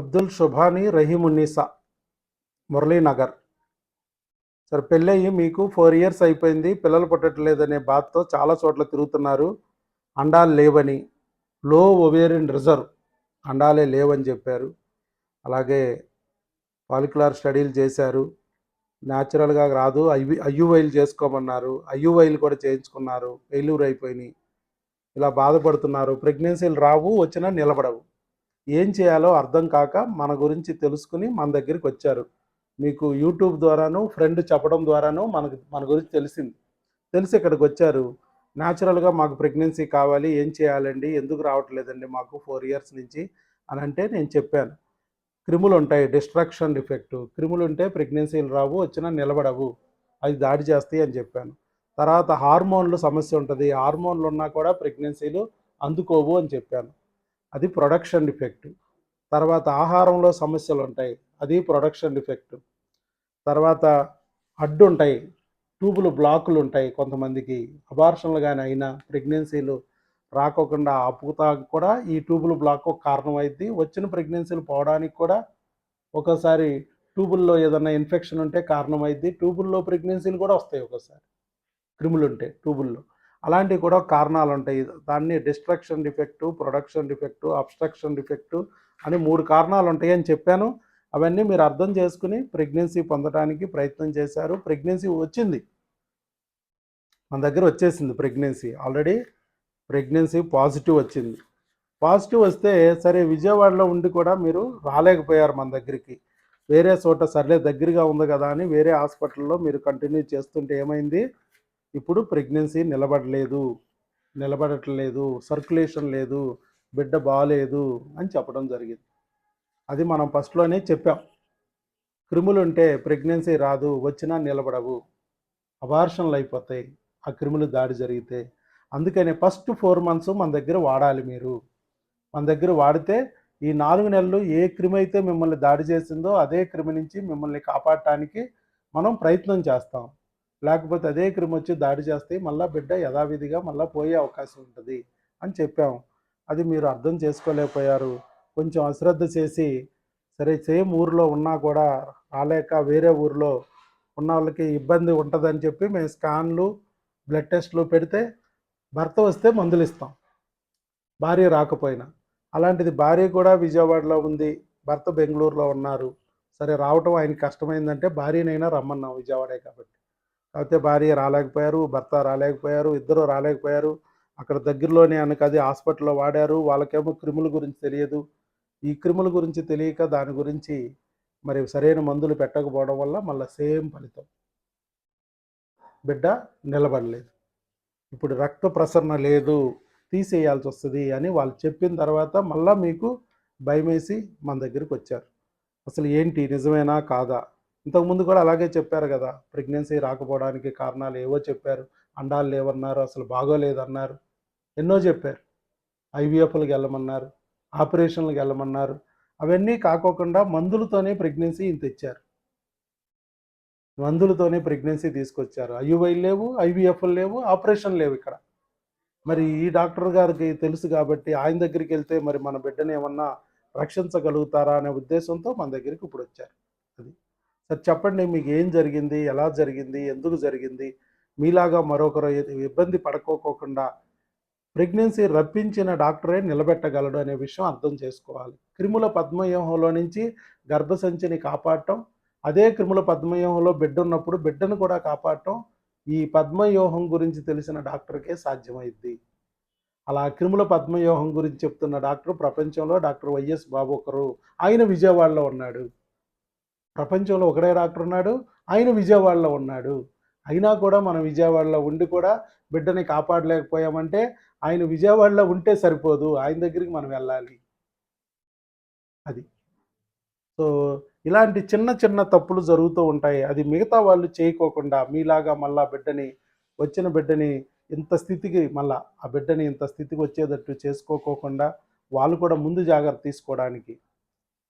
అబ్దుల్ షుభానీ రహీమున్నీసా మురళీనగర్. సరే పెళ్ళయ్యి మీకు four years అయిపోయింది పిల్లలు పుట్టట్లేదనే బాధతో చాలా చోట్ల తిరుగుతున్నారు. అండాలు లేవని లో ఒవేరియన్ రిజర్వ్ అండాలే లేవని చెప్పారు. అలాగే పాలిక్యులర్ స్టడీలు చేశారు. న్యాచురల్గా రాదు ఐవి ఐయువైలు చేసుకోమన్నారు ఐయువైలు కూడా చేయించుకున్నారు ఫెయిల్యూర్ అయిపోయినాయి. ఇలా బాధపడుతున్నారు. ప్రెగ్నెన్సీలు రావు వచ్చినా నిలబడవు. ఏం చేయాలో అర్థం కాక మన గురించి తెలుసుకుని మన దగ్గరికి వచ్చారు. మీకు యూట్యూబ్ ద్వారాను ఫ్రెండ్ చెప్పడం ద్వారాను మనకు మన గురించి తెలిసింది. తెలిసి ఇక్కడికి వచ్చారు. న్యాచురల్గా మాకు ప్రెగ్నెన్సీ కావాలి ఏం చేయాలండి ఎందుకు రావట్లేదండి మాకు ఫోర్ ఇయర్స్ నుంచి అని అంటే నేను చెప్పాను. క్రిములు ఉంటాయి డిస్ట్రాక్షన్ డిఫెక్ట్ క్రిములు ఉంటే ప్రెగ్నెన్సీలు రావు వచ్చినా నిలబడవు. అది దాడి చేస్తాయి అని చెప్పాను. తర్వాత హార్మోన్లు సమస్య ఉంటుంది. హార్మోన్లు ఉన్నా కూడా ప్రెగ్నెన్సీలు అందుకోవు అని చెప్పాను. అది ప్రొడక్షన్ డిఫెక్ట్ తర్వాత ఆహారంలో సమస్యలు ఉంటాయి అది ప్రొడక్షన్ డిఫెక్ట్ తర్వాత అడ్డు ఉంటాయి ట్యూబులు బ్లాకులు ఉంటాయి కొంతమందికి. అబార్షన్లు కానీ అయినా ప్రెగ్నెన్సీలు రాకోకుండా ఆపుతా కూడా ఈ ట్యూబులు బ్లాక్ ఒక కారణం అయింది వచ్చిన ప్రెగ్నెన్సీలు పోవడానికి కూడా ఒకసారి ట్యూబుల్లో ఏదైనా ఇన్ఫెక్షన్ ఉంటే కారణం ట్యూబుల్లో ప్రెగ్నెన్సీలు కూడా వస్తాయి ఒకసారి. క్రిములు ఉంటాయి ట్యూబుల్లో. అలాంటివి కూడా కారణాలు ఉంటాయి దాన్ని destruction defect production defect obstruction defect అని మూడు కారణాలు ఉంటాయి అని చెప్పాను. అవన్నీ మీరు అర్థం చేసుకుని ప్రెగ్నెన్సీ పొందడానికి ప్రయత్నం చేశారు. ప్రెగ్నెన్సీ వచ్చింది. మన దగ్గర వచ్చేసింది ప్రెగ్నెన్సీ ఆల్రెడీ ప్రెగ్నెన్సీ పాజిటివ్ వచ్చింది. పాజిటివ్ వస్తే సరే విజయవాడలో ఉండి కూడా మీరు రాలేకపోయారు మన దగ్గరికి. వేరే చోట సర్లే దగ్గరగా ఉంది కదా అని వేరే హాస్పిటల్లో మీరు కంటిన్యూ చేస్తుంటే ఏమైంది? ఇప్పుడు ప్రెగ్నెన్సీ నిలబడలేదు నిలబడట్లేదు సర్క్యులేషన్ లేదు బిడ్డ బాగాలేదు అని చెప్పడం జరిగింది. అది మనం ఫస్ట్లోనే చెప్పాం. క్రిములు ఉంటే ప్రెగ్నెన్సీ రాదు వచ్చినా నిలబడవు అబార్షన్లు అయిపోతాయి ఆ క్రిములు దాడి జరిగితే. అందుకనే ఫస్ట్ ఫోర్ మంత్స్ మన దగ్గర వాడాలి మీరు. మన దగ్గర వాడితే ఈ నాలుగు నెలలు ఏ క్రిమి అయితే మిమ్మల్ని దాడి చేసిందో అదే క్రిమి నుంచి మిమ్మల్ని కాపాడటానికి మనం ప్రయత్నం చేస్తాం. లేకపోతే అదే క్రిమి వచ్చి దాడి చేస్తే మళ్ళీ బిడ్డ యథావిధిగా మళ్ళీ పోయే అవకాశం ఉంటుంది అని చెప్పాం. అది మీరు అర్థం చేసుకోలేకపోయారు. కొంచెం అశ్రద్ధ చేసి సరే సేమ్ ఊరిలో ఉన్నా కూడా రాలేక వేరే ఊరిలో ఉన్న వాళ్ళకి ఇబ్బంది ఉంటుందని చెప్పి మేము స్కాన్లు బ్లడ్ టెస్ట్లు పెడితే భర్త వస్తే మందులు ఇస్తాం. భార్య రాకపోయినా. అలాంటిది భార్య కూడా విజయవాడలో ఉంది. భర్త బెంగళూరులో ఉన్నారు. సరే రావటం ఆయనకి కష్టమైందంటే భార్యనైనా రమ్మన్నాం విజయవాడే కాబట్టి. కాకపోతే భార్య రాలేకపోయారు భర్త రాలేకపోయారు ఇద్దరు రాలేకపోయారు. అక్కడ దగ్గరలోనే అనకది హాస్పిటల్లో వాడారు. వాళ్ళకేమో క్రిముల గురించి తెలియదు. ఈ క్రిముల గురించి తెలియక దాని గురించి మరి సరైన మందులు పెట్టకపోవడం వల్ల మళ్ళీ సేమ్ ఫలితం. బిడ్డ నిలబడలేదు. ఇప్పుడు రక్త ప్రసరణ లేదు తీసేయాల్సి వస్తుంది అని వాళ్ళు చెప్పిన తర్వాత మళ్ళీ మీకు భయమేసి మన దగ్గరికి వచ్చారు. అసలు ఏంటి నిజమేనా కాదా? ఇంతకుముందు కూడా అలాగే చెప్పారు కదా ప్రెగ్నెన్సీ రాకపోవడానికి కారణాలు ఏవో చెప్పారు అండాలు లేవన్నారు అసలు బాగోలేదన్నారు ఎన్నో చెప్పారు. ఐవీఎఫ్లకు వెళ్ళమన్నారు ఆపరేషన్లకు వెళ్ళమన్నారు అవన్నీ కాకోకుండా మందులతోనే ప్రెగ్నెన్సీ ఇంత ఇచ్చారు మందులతోనే ప్రెగ్నెన్సీ తీసుకొచ్చారు. ఐయువై లేవు ఐవీఎఫ్లు లేవు ఆపరేషన్ లేవు ఇక్కడ. మరి ఈ డాక్టర్ గారికి తెలుసు కాబట్టి ఆయన దగ్గరికి వెళ్తే మరి మన బిడ్డని ఏమన్నా రక్షించగలుగుతారా అనే ఉద్దేశంతో మన దగ్గరికి ఇప్పుడు వచ్చారు. సార్ చెప్పండి మీకు ఏం జరిగింది? ఎలా జరిగింది? ఎందుకు జరిగింది? మీలాగా మరొకరు ఇబ్బంది పడుకోకుండా ప్రెగ్నెన్సీ రప్పించిన డాక్టరే నిలబెట్టగలడు అనే విషయం అర్థం చేసుకోవాలి. క్రిముల పద్మవ్యూహంలో నుంచి గర్భసంచిని కాపాడటం అదే క్రిముల పద్మవ్యూహంలో బిడ్డ ఉన్నప్పుడు బిడ్డను కూడా కాపాడటం ఈ పద్మవ్యూహం గురించి తెలిసిన డాక్టర్కే సాధ్యమైద్ది. అలా క్రిముల పద్మవ్యూహం గురించి చెప్తున్న డాక్టర్ ప్రపంచంలో డాక్టర్ వైఎస్ బాబు ఒకరు. ఆయన విజయవాడలో ఉన్నాడు. ప్రపంచంలో ఒకడే డాక్టర్ ఉన్నాడు ఆయన విజయవాడలో ఉన్నాడు. అయినా కూడా మనం విజయవాడలో ఉండి కూడా బిడ్డని కాపాడలేకపోయామంటే ఆయన విజయవాడలో ఉంటే సరిపోదు ఆయన దగ్గరికి మనం వెళ్ళాలి. అది. సో ఇలాంటి చిన్న చిన్న తప్పులు జరుగుతూ ఉంటాయి. అది మిగతా వాళ్ళు చేయకోకుండా మీలాగా మళ్ళా బిడ్డని వచ్చిన బిడ్డని ఇంత స్థితికి మళ్ళా ఆ బిడ్డని ఇంత స్థితికి వచ్చేటట్టు చేసుకోకోకుండా వాళ్ళు కూడా ముందు జాగ్రత్త తీసుకోవడానికి.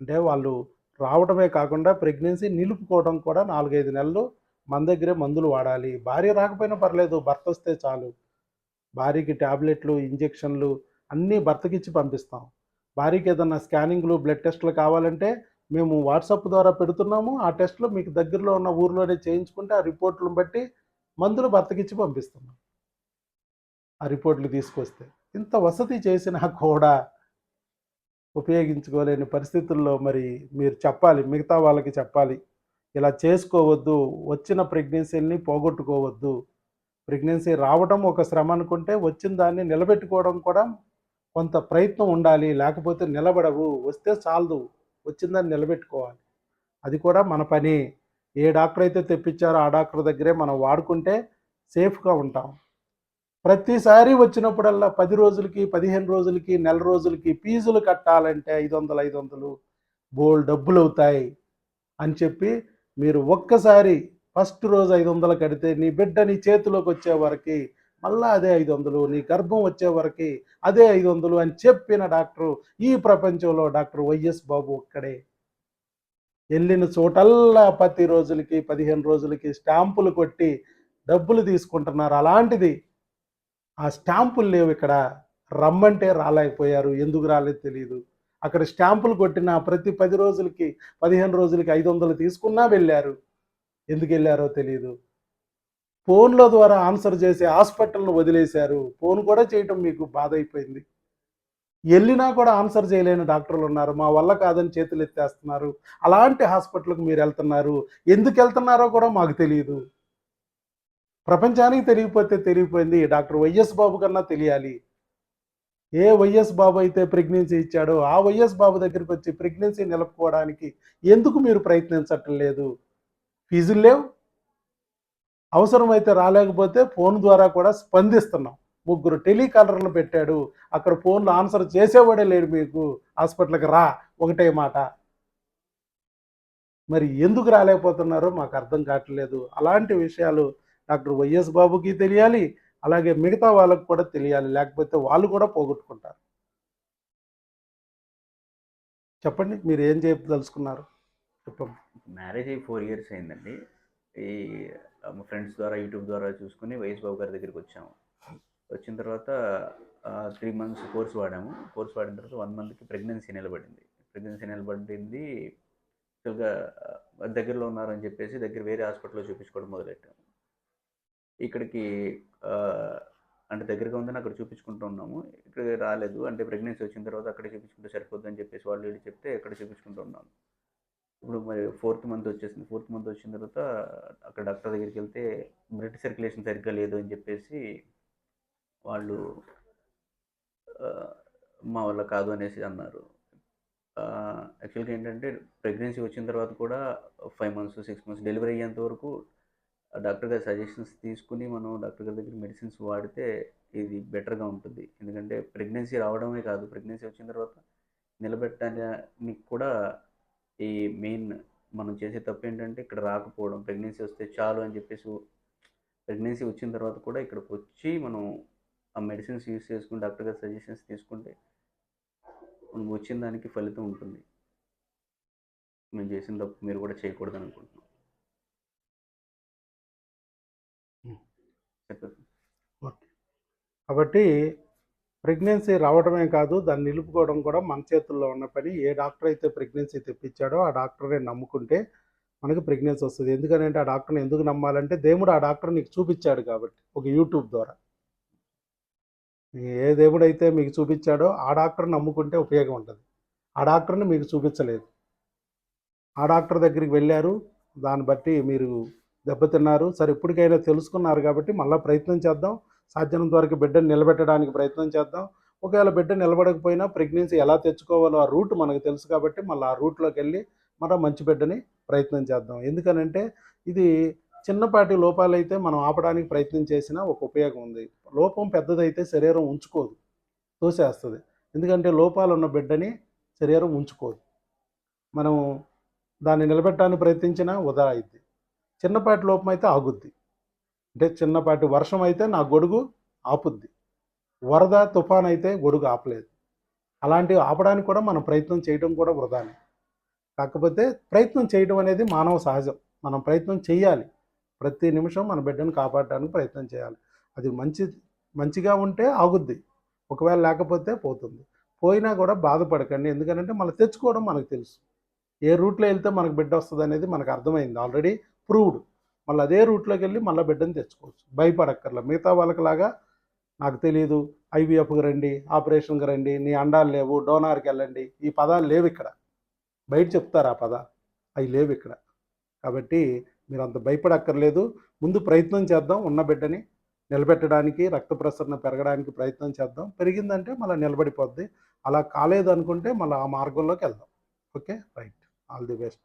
అంటే వాళ్ళు రావడమే కాకుండా ప్రెగ్నెన్సీ నిలుపుకోవడం కూడా నాలుగైదు నెలలు మన దగ్గరే మందులు వాడాలి. భార్య రాకపోయినా పర్లేదు భర్త వస్తే చాలు. భార్యకి ట్యాబ్లెట్లు ఇంజెక్షన్లు అన్నీ భర్తకిచ్చి పంపిస్తాం. భార్యకి ఏదన్నా స్కానింగ్లు బ్లడ్ టెస్టులు కావాలంటే మేము వాట్సాప్ ద్వారా పెడుతున్నాము. ఆ టెస్టులు మీకు దగ్గరలో ఉన్న ఊర్లోనే చేయించుకుంటే ఆ రిపోర్ట్లను బట్టి మందులు భర్తకిచ్చి పంపిస్తున్నాం. ఆ రిపోర్ట్లు తీసుకొస్తే. ఇంత వసతి చేసినా కూడా ఉపయోగించుకోలేని పరిస్థితుల్లో మరి మీరు చెప్పాలి మిగతా వాళ్ళకి చెప్పాలి. ఇలా చేసుకోవద్దు వచ్చిన ప్రెగ్నెన్సీని పోగొట్టుకోవద్దు. ప్రెగ్నెన్సీ రావడం ఒక శ్రమ అనుకుంటే వచ్చిన దాన్ని నిలబెట్టుకోవడం కూడా కొంత ప్రయత్నం ఉండాలి లేకపోతే నిలబడవు. వస్తే చాలదు వచ్చిందాన్ని నిలబెట్టుకోవాలి. అది కూడా మన పని. ఏ డాక్టర్ అయితే తెప్పించారో ఆ డాక్టర్ దగ్గరే మనం వాడుకుంటే సేఫ్గా ఉంటాం. ప్రతిసారి వచ్చినప్పుడల్లా పది రోజులకి పదిహేను రోజులకి నెల రోజులకి ఫీజులు కట్టాలంటే ఐదు వందలు ఐదు వందలు బోల్ డబ్బులు అవుతాయి అని చెప్పి మీరు ఒక్కసారి ఫస్ట్ రోజు ఐదు వందలు కడితే నీ బిడ్డ నీ చేతిలోకి వచ్చే వరకు మళ్ళీ అదే ఐదు వందలు నీ గర్భం వచ్చే వరకు అదే ఐదు వందలు అని చెప్పిన డాక్టరు ఈ ప్రపంచంలో డాక్టర్ వైఎస్ బాబు ఒక్కడే. వెళ్ళిన చోటల్లా పది రోజులకి పదిహేను రోజులకి స్టాంపులు కొట్టి డబ్బులు తీసుకుంటున్నారు. అలాంటిది ఆ స్టాంపులు లేవు ఇక్కడ. రమ్మంటే రాలేకపోయారు. ఎందుకు రాలేదు తెలియదు అక్కడ స్టాంపులు కొట్టిన ప్రతి పది రోజులకి పదిహేను రోజులకి ఐదు వందలు తీసుకున్నా వెళ్ళారు. ఎందుకు వెళ్ళారో తెలియదు ఫోన్ల ద్వారా ఆన్సర్ చేసి హాస్పిటల్ను వదిలేశారు. ఫోన్ కూడా చేయటం మీకు బాధ అయిపోయింది వెళ్ళినా కూడా ఆన్సర్ చేయలేని డాక్టర్లు ఉన్నారు. మా వల్ల కాదని చేతులు ఎత్తేస్తున్నారు అలాంటి హాస్పిటల్కి మీరు వెళ్తున్నారు. ఎందుకు వెళ్తున్నారో కూడా మాకు తెలియదు ప్రపంచానికి తెలియకపోతే తెలియపోయింది డాక్టర్ వైఎస్ బాబు కన్నా తెలియాలి. ఏ వైఎస్ బాబు అయితే ప్రెగ్నెన్సీ ఇచ్చాడో ఆ వైఎస్ బాబు దగ్గరికి వచ్చి ప్రెగ్నెన్సీ నిలుపుకోవడానికి ఎందుకు మీరు ప్రయత్నించటం లేదు? ఫీజులు లేవు. అవసరమైతే రాలేకపోతే ఫోన్ ద్వారా కూడా స్పందిస్తున్నాం. ముగ్గురు టెలికాలర్లు పెట్టాడు. అక్కడ ఫోన్లు ఆన్సర్ చేసేవాడే లేడు మీకు. హాస్పిటల్కి రా. ఒకటే మాట. మరి ఎందుకు రాలేకపోతున్నారో మాకు అర్థం కావట్లేదు. అలాంటి విషయాలు డాక్టర్ వైఎస్ బాబుకి తెలియాలి అలాగే మిగతా వాళ్ళకు కూడా తెలియాలి లేకపోతే వాళ్ళు కూడా పోగొట్టుకుంటారు. చెప్పండి మీరు ఏం చేయదలుచుకున్నారు? చెప్పండి. మ్యారేజ్ అయ్యి ఫోర్ ఇయర్స్ అయిందండి. ఈ మా ఫ్రెండ్స్ ద్వారా యూట్యూబ్ ద్వారా చూసుకుని వైఎస్ బాబు గారి దగ్గరికి వచ్చాము వచ్చిన తర్వాత త్రీ మంత్స్ కోర్స్ వాడాము. కోర్స్ వాడిన తర్వాత వన్ మంత్కి ప్రెగ్నెన్సీ నిలబడింది. ప్రెగ్నెన్సీ నిలబడింది. యాక్చువల్గా దగ్గరలో ఉన్నారని చెప్పేసి దగ్గర వేరే హాస్పిటల్లో చూపించుకోవడం మొదలెట్టాము. ఇక్కడికి అంటే దగ్గరగా ఉందని అక్కడ చూపించుకుంటూ ఉన్నాము. ఇక్కడ రాలేదు. అంటే ప్రెగ్నెన్సీ వచ్చిన తర్వాత అక్కడే చూపించుకుంటే సరిపోద్ది అని చెప్పేసి వాళ్ళు వీళ్ళు చెప్తే అక్కడ చూపించుకుంటూ ఉన్నాము. ఇప్పుడు మరి ఫోర్త్ మంత్ వచ్చేసింది. ఫోర్త్ మంత్ వచ్చిన తర్వాత అక్కడ డాక్టర్ దగ్గరికి వెళ్తే బ్లడ్ సర్క్యులేషన్ సరిగ్గా లేదు అని చెప్పేసి వాళ్ళు మా వల్ల కాదు అనేసి అన్నారు. యాక్చువల్గా ఏంటంటే ప్రెగ్నెన్సీ వచ్చిన తర్వాత కూడా five months six months delivery అయ్యేంత వరకు డాక్టర్ గారి సజెషన్స్ తీసుకుని మనం డాక్టర్ గారి దగ్గర మెడిసిన్స్ వాడితే ఇది బెటర్గా ఉంటుంది. ఎందుకంటే ప్రెగ్నెన్సీ రావడమే కాదు ప్రెగ్నెన్సీ వచ్చిన తర్వాత నిలబెట్టడానికి కూడా ఈ మెయిన్ మనం చేసే తప్పు ఏంటంటే ఇక్కడ రాకపోవడం ప్రెగ్నెన్సీ వస్తే చాలు అని చెప్పేసి ప్రెగ్నెన్సీ వచ్చిన తర్వాత కూడా ఇక్కడికి వచ్చి మనం ఆ మెడిసిన్స్ యూస్ చేసుకుని డాక్టర్ గారి సజెషన్స్ తీసుకుంటే మనం వచ్చిన దానికి ఫలితం ఉంటుంది. మేము చేసిన తప్పు మీరు కూడా చేయకూడదు అనుకుంటున్నాం కాబట్టి ప్రెగ్నెన్సీ రావడమే కాదు దాన్ని నిలుపుకోవడం కూడా మన చేతుల్లో ఉన్న పని. ఏ డాక్టర్ అయితే ప్రెగ్నెన్సీ తెప్పించాడో ఆ డాక్టర్ని నమ్ముకుంటే మనకి ప్రెగ్నెన్సీ వస్తుంది. ఎందుకనంటే ఆ డాక్టర్ని ఎందుకు నమ్మాలంటే దేవుడు ఆ డాక్టర్ నీకు చూపించాడు కాబట్టి ఒక యూట్యూబ్ ద్వారా. ఏ దేవుడు అయితే మీకు చూపించాడో ఆ డాక్టర్ నమ్ముకుంటే ఉపయోగం ఉంటుంది ఆ డాక్టర్ని మీకు చూపించలేదు. ఆ డాక్టర్ దగ్గరికి వెళ్ళారు. దాన్ని బట్టి మీరు దెబ్బతిన్నారు. సరే ఇప్పటికైనా తెలుసుకున్నారు కాబట్టి మళ్ళీ ప్రయత్నం చేద్దాం. సాధ్యమైనంత వరకు బిడ్డను నిలబెట్టడానికి ప్రయత్నం చేద్దాం. ఒకవేళ బిడ్డ నిలబడకపోయినా ప్రెగ్నెన్సీ ఎలా తెచ్చుకోవాలో ఆ రూట్ మనకు తెలుసు కాబట్టి మళ్ళీ ఆ రూట్లోకి వెళ్ళి మనం మంచి బిడ్డని ప్రయత్నం చేద్దాం. ఎందుకనంటే ఇది చిన్నపాటి లోపాలైతే మనం ఆపడానికి ప్రయత్నం చేసినా ఒక ఉపయోగం ఉంది. లోపం పెద్దదైతే శరీరం ఉంచుకోదు. తోసేస్తుంది. ఎందుకంటే లోపాలు ఉన్న బిడ్డని శరీరం ఉంచుకోదు. మనం దాన్ని నిలబెట్టడానికి ప్రయత్నించినా వృధా అయింది చిన్నపాటి లోపం అయితే ఆగుద్ది. అంటే చిన్నపాటి వర్షం అయితే నా గొడుగు ఆపుద్ది. వరద తుఫాన్ అయితే గొడుగు ఆపలేదు. అలాంటివి ఆపడానికి కూడా మనం ప్రయత్నం చేయడం కూడా వృధానే. కాకపోతే ప్రయత్నం చేయడం అనేది మానవ సహజం. మనం ప్రయత్నం చేయాలి ప్రతి నిమిషం మన బిడ్డను కాపాడడానికి ప్రయత్నం చేయాలి. అది మంచి మంచిగా ఉంటే ఆగుద్ది. ఒకవేళ లేకపోతే పోతుంది. పోయినా కూడా బాధపడకండి. ఎందుకంటే మళ్ళీ తెచ్చుకోవడం మనకు తెలుసు. ఏ రూట్లో వెళ్తే మనకు బిడ్డ వస్తుంది అనేది మనకు అర్థమైంది. ఆల్రెడీ అప్రూవ్డ్ మళ్ళీ అదే రూట్లోకి వెళ్ళి మళ్ళీ బిడ్డను తెచ్చుకోవచ్చు. భయపడక్కర్లా. మిగతా వాళ్ళకిలాగా నాకు తెలియదు ఐవీఎఫ్కి రండి ఆపరేషన్కి రండి నీ అండాలు లేవు డోనార్కి వెళ్ళండి. ఈ పదాలు లేవు ఇక్కడ. బయట చెప్తారు ఆ పద అవి లేవు ఇక్కడ. కాబట్టి మీరు అంత భయపడక్కర్లేదు. ముందు ప్రయత్నం చేద్దాం. ఉన్న బిడ్డని నిలబెట్టడానికి రక్త ప్రసరణ పెరగడానికి ప్రయత్నం చేద్దాం. పెరిగిందంటే మళ్ళీ నిలబడిపోద్ది. అలా కాలేదు అనుకుంటే మళ్ళీ ఆ మార్గంలోకి వెళ్దాం. Okay? Right. All the best.